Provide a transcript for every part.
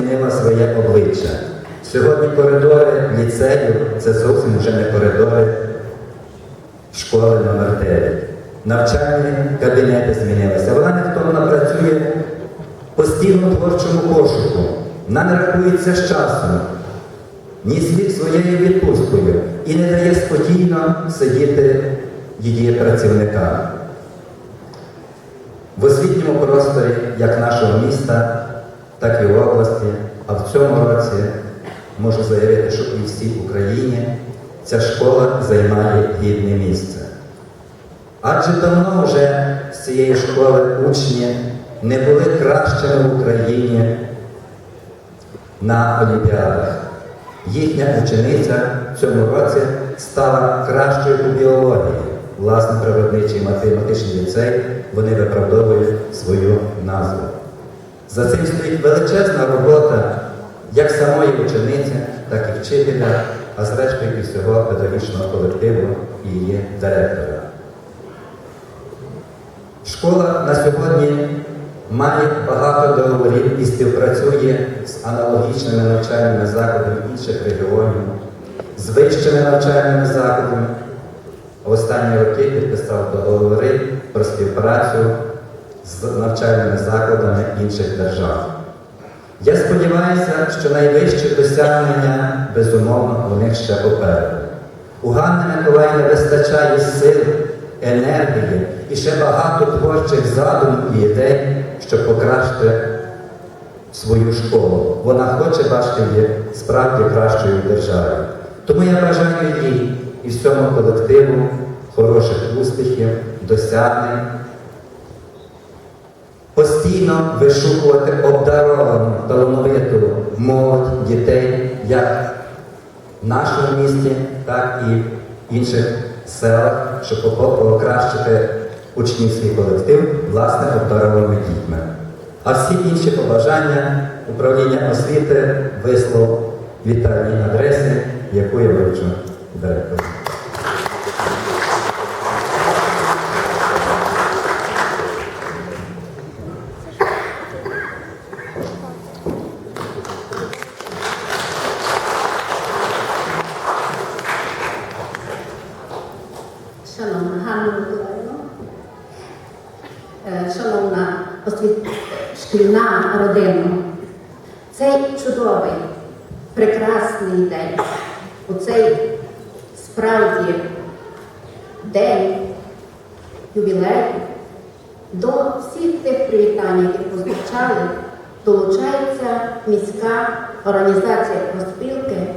змінила своє обличчя. Сьогодні коридори ліцею це зовсім вже не коридори школи номер 9. Навчальні кабінети змінилися. Вона невтомно працює постійно творчому пошуку. Вона не рахується з часом, ні слід своєю відпусткою і не дає спокійно сидіти її працівникам. В освітньому просторі як нашого міста, так і в області, а в цьому році можу заявити, що і всій Україні ця школа займає гідне місце. Адже давно вже з цієї школи учні не були кращими в Україні на олімпіадах. Їхня учениця в цьому році стала кращою у біології. Власне, природничий математичний ліцей вони виправдовують свою назву. За цим стоїть величезна робота як самої учениці, так і вчителя, а зрештою і всього педагогічного колективу і її директора. Школа на сьогодні має багато договорів і співпрацює з аналогічними навчальними закладами інших регіонів, з вищими навчальними закладами. В останні роки підписав договори про співпрацю з навчальними закладами інших держав. Я сподіваюся, що найвищі досягнення, безумовно, у них ще попереду. У Ганни Миколаївни вистачає сил, енергії і ще багато творчих задумів і ідей, щоб покращити свою школу. Вона хоче бачити її справді кращою в державі. Тому я бажаю їй і всьому колективу хороших успіхів, досягнень, постійно вишукувати обдаровану, талановиту молодь, дітей, як в нашому місті, так і в інших селах, щоб покращити учнівський колектив, власне, обдарованими дітьми. А всі інші побажання управління освіти вислов вітальній адресі, яку я вивчу директору. Миколаївна, е, шановна освіт... шкільна родина, цей чудовий, прекрасний день, у цей справді день ювілею, до всіх тих привітань, які прозвучали, долучається міська організація проспілки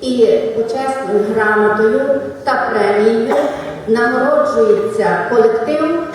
і почесною грамотою нагороджується колектив